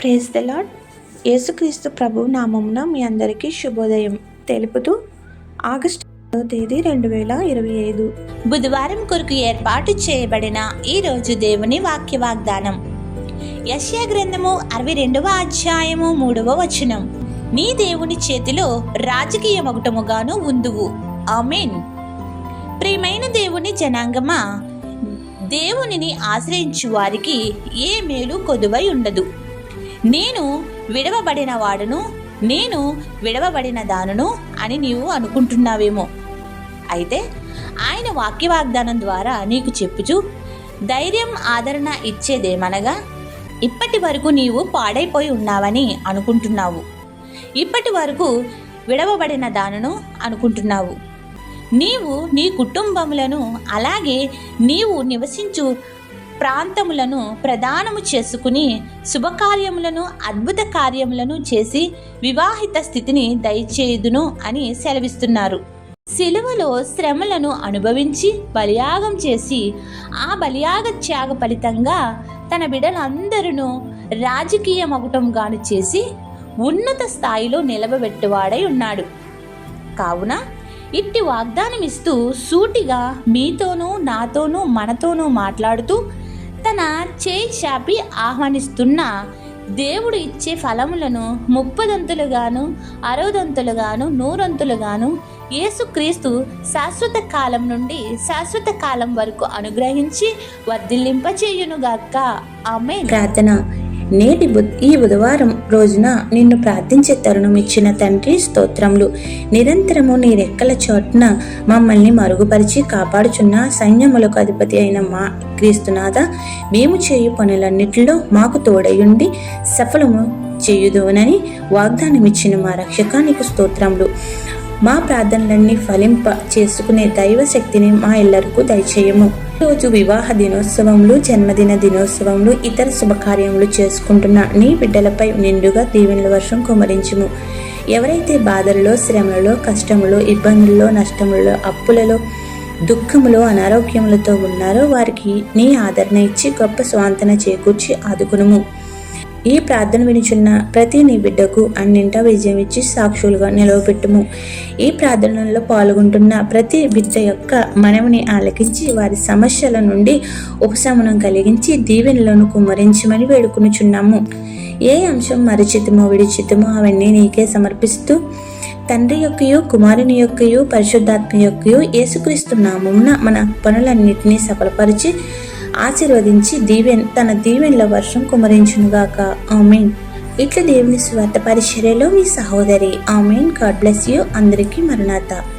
Praise the lord యేసుక్రీస్తు ప్రభు నామమున మీ అందరికీ శుభోదయం తెలుపుతూ ఆగస్టు తేదీ రెండు వేల ఇరవై ఐదు. బుధవారం కొరకు ఏర్పాటు చేయబడిన ఈ రోజు దేవుని వాక్య వాగ్దానం యశ్యా గ్రంథము అరవై రెండవ అధ్యాయము మూడవ వచనం. నీ దేవుని చేతిలో రాజకీయ మగుటముగాను ఉందువు. ఆమెన్. ప్రియమైన దేవుని జనాంగమా దేవునిని ఆశ్రయించు వారికి ఏ మేలు కొదువై ఉండదు. నేను విడవబడిన వాడును నేను విడవబడిన దానును అని నీవు అనుకుంటున్నావేమో. అయితే ఆయన వాక్య వాగ్దానం ద్వారా నీకు చెప్పుచు ధైర్యం ఆదరణ ఇచ్చేదేమనగా ఇప్పటి వరకు నీవు పాడైపోయి ఉన్నావని అనుకుంటున్నావు. ఇప్పటి వరకు విడవబడిన దానును అనుకుంటున్నావు. నీవు నీ కుటుంబములను అలాగే నీవు నివసించు ప్రాంతములను ప్రదానము చేసుకుని శుభకార్యములను అద్భుత కార్యములను చేసి వివాహిత స్థితిని దయచేయుదును అని సెలవిస్తున్నారు. సిలువలో శ్రమలను అనుభవించి బలియాగం చేసి ఆ బలియాగ త్యాగ ఫలితంగా తన బిడలందరూ రాజకీయ మగుటంగాను చేసి ఉన్నత స్థాయిలో నిలబెట్టువాడై ఉన్నాడు. కావున ఇట్టి వాగ్దానం ఇస్తూ సూటిగా మీతోనూ నాతోనూ మనతోనూ మాట్లాడుతూ తన చేయి చాపి ఆహ్వానిస్తున్న. దేవుడు ఇచ్చే ఫలములను ముప్పదంతులుగాను అరవదంతులుగాను నూరంతులుగాను యేసుక్రీస్తు శాశ్వత కాలం నుండి శాశ్వత కాలం వరకు అనుగ్రహించి వర్ధిల్లింపచేయునుగాక. ఆమె ప్రార్థన. నేటి ఈ బుధవారం రోజున నిన్ను ప్రార్థించే తరుణం ఇచ్చిన తండ్రి స్తోత్రములు. నిరంతరము నీ రెక్కల చోటున మమ్మల్ని మరుగుపరిచి కాపాడుచున్న సైన్యములకు అధిపతి అయిన మా క్రీస్తునాథ మేము చేయు పనులన్నిటిలో మాకు తోడయుండి సఫలము చేయుదునని వాగ్దానం ఇచ్చిన మా రక్షకానికి స్తోత్రములు. మా ప్రార్థనలన్నీ ఫలింప చేసుకునే దైవ శక్తిని మా ఇళ్ళకు దయచేయము. రోజు వివాహ దినోత్సవములు జన్మదిన దినోత్సవములు ఇతర శుభకార్యములు చేసుకుంటున్న నీ బిడ్డలపై నిండుగా దీవెనల వర్షం కుమరించుము. ఎవరైతే బాధలలో శ్రమలలో కష్టములో ఇబ్బందుల్లో నష్టములలో అప్పులలో దుఃఖములో అనారోగ్యములతో ఉన్నారో వారికి నీ ఆదరణ ఇచ్చి గొప్ప స్వాంతన చేకూర్చి ఆదుకునుము. ఈ ప్రార్థన వినిచున్న ప్రతి నీ బిడ్డకు అన్నింటా విజయం ఇచ్చి సాక్షులుగా నిలవబెట్టుము. ఈ ప్రార్థనలో పాల్గొంటున్న ప్రతి బిడ్డ యొక్క మనవిని ఆలకించి వారి సమస్యల నుండి ఉపశమనం కలిగించి దీవెనలను కుమ్మరించమని వేడుకునుచున్నాము. ఏ అంశం మరిచితమో విడిచితమో అవన్నీ నీకే సమర్పిస్తూ తండ్రి యొక్కయు కుమారుని యొక్కయు పరిశుద్ధాత్మ యొక్కయు యేసుక్రీస్తు నామమున మన పనులన్నింటినీ సఫలపరిచి ఆశీర్వదించి దీవెన్ తన దీవెన్ల వర్షం కుమరించునుగాక. ఆమెన్. ఇట్లా దేవుని స్వార్థ పరిచర్యలో మీ సహోదరి. ఆమెన్. God bless you. అందరికీ మరణాత.